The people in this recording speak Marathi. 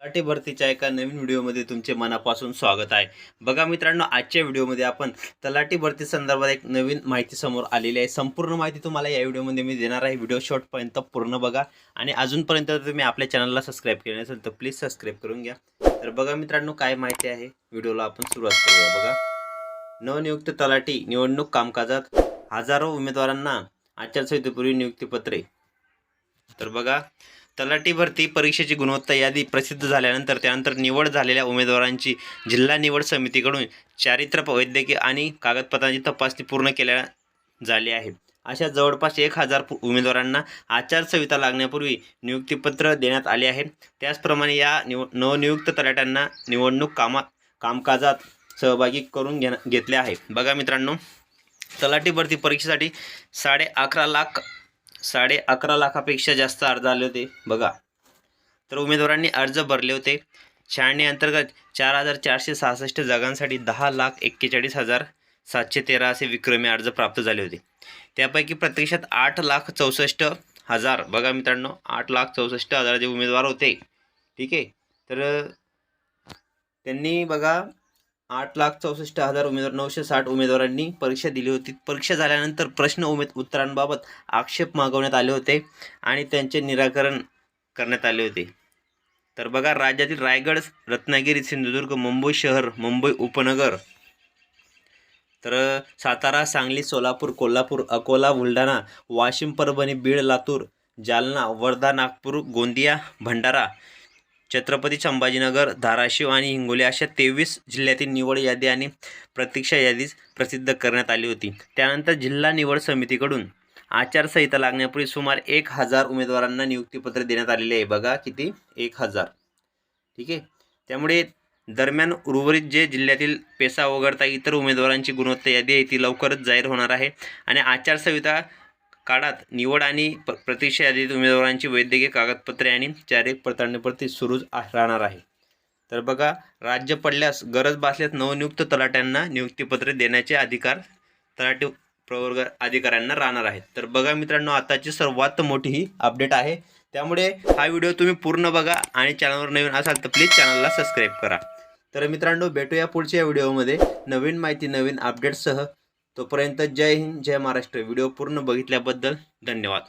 तलाठी भरतीच्या एका नवीन व्हिडिओमध्ये तुमचे मनापासून स्वागत आहे. बघा मित्रांनो आजच्या व्हिडिओमध्ये आपण तलाठी भरती संदर्भात एक नवीन माहिती समोर आलेली आहे. संपूर्ण माहिती तुम्हाला या व्हिडिओमध्ये मी देणार आहे. व्हिडिओ शॉर्टपर्यंत पूर्ण बघा आणि अजूनपर्यंत तुम्ही आपल्या चॅनलला सबस्क्राईब केले नसेल तर प्लीज सबस्क्राईब करून घ्या. तर बघा मित्रांनो काय माहिती आहे? व्हिडिओला आपण सुरुवात करूया. बघा. नवनियुक्त तलाठी निवडणूक कामकाजात हजारो उमेदवारांना आचारसंहितेपूर्वी नियुक्तीपत्रे. तर बघा. तलाठी भरती परीक्षेची गुणवत्ता यादी प्रसिद्ध झाल्यानंतर त्यानंतर निवड झालेल्या उमेदवारांची जिल्हा निवड समितीकडून चारित्र्य वैद्यकीय आणि कागदपत्रांची तपासणी पूर्ण केल्या झाली आहे. अशा जवळपास एक हजार पु- उमेदवारांना आचारसंहिता लागण्यापूर्वी नियुक्तीपत्र देण्यात आले आहे. त्याचप्रमाणे या निव नवनियुक्त तलाट्यांना निवडणूक कामा कामकाजात सहभागी करून घेण घेतले आहे. बघा मित्रांनो तलाठी भरती परीक्षेसाठी साडे अकरा लाख साडे अकरा लाखापेक्षा जास्त अर्ज आले होते. बघा. तर उमेदवारांनी अर्ज भरले होते. छाननी अंतर्गत चार हजार चारशे सहासष्ट जागांसाठी दहा लाख एक्केचाळीस हजार सातशे तेरा असे विक्रमी अर्ज प्राप्त झाले होते. त्यापैकी प्रत्यक्षात आठ लाख चौसष्ट हजार बघा मित्रांनो आठ लाख चौसष्ट हजार जे उमेदवार होते. ठीक आहे? तर त्यांनी बघा आठ लाख चौसष्ट हजार उमेदवार नऊशे साठ उमेदवारांनी परीक्षा दिली होती. परीक्षा झाल्यानंतर प्रश्न उमेद उत्तरांबाबत आक्षेप मागवण्यात आले होते आणि त्यांचे निराकरण करण्यात आले होते. तर बघा राज्यातील रायगड रत्नागिरी सिंधुदुर्ग मुंबई शहर मुंबई उपनगर तर सातारा सांगली सोलापूर कोल्हापूर अकोला बुलढाणा वाशिम परभणी बीड लातूर जालना वर्धा नागपूर गोंदिया भंडारा छत्रपती संभाजीनगर धाराशिव आणि हिंगोली अशा तेवीस जिल्ह्यातील निवड यादी आणि प्रतीक्षा यादी प्रसिद्ध करण्यात आली होती. त्यानंतर जिल्हा निवड समितीकडून आचारसंहिता लागण्यापूर्वी सुमार एक हजार उमेदवारांना नियुक्तीपत्र देण्यात आलेले आहे. बघा किती? एक हजार. ठीक आहे? त्यामुळे दरम्यान उर्वरित जे जिल्ह्यातील पेसा वगळता इतर उमेदवारांची गुणवत्ता यादी आहे ती लवकरच जाहीर होणार आहे. आणि आचारसंहिता काळात निवड आणि प प्रतीक्षा यादीत उमेदवारांची वैद्यकीय कागदपत्रे आणि शारीरिक पडताळणीप्रती सुरूच राहणार आहे. तर बघा राज्य पडल्यास गरज भासल्यास नवनियुक्त तलाट्यांना नियुक्तीपत्रे देण्याचे अधिकार तलाठी प्रवर्ग अधिकाऱ्यांना राहणार आहेत. तर बघा मित्रांनो आताची सर्वात मोठी ही अपडेट आहे. त्यामुळे हा व्हिडिओ तुम्ही पूर्ण बघा आणि चॅनलवर नवीन असाल तर प्लीज चॅनलला सबस्क्राईब करा. तर मित्रांनो भेटूया पुढच्या व्हिडिओमध्ये. नवीन माहिती नवीन अपडेटसह तोपर्यंत जय हिंद जय महाराष्ट्र. व्हिडिओ पूर्ण बघितल्याबद्दल धन्यवाद.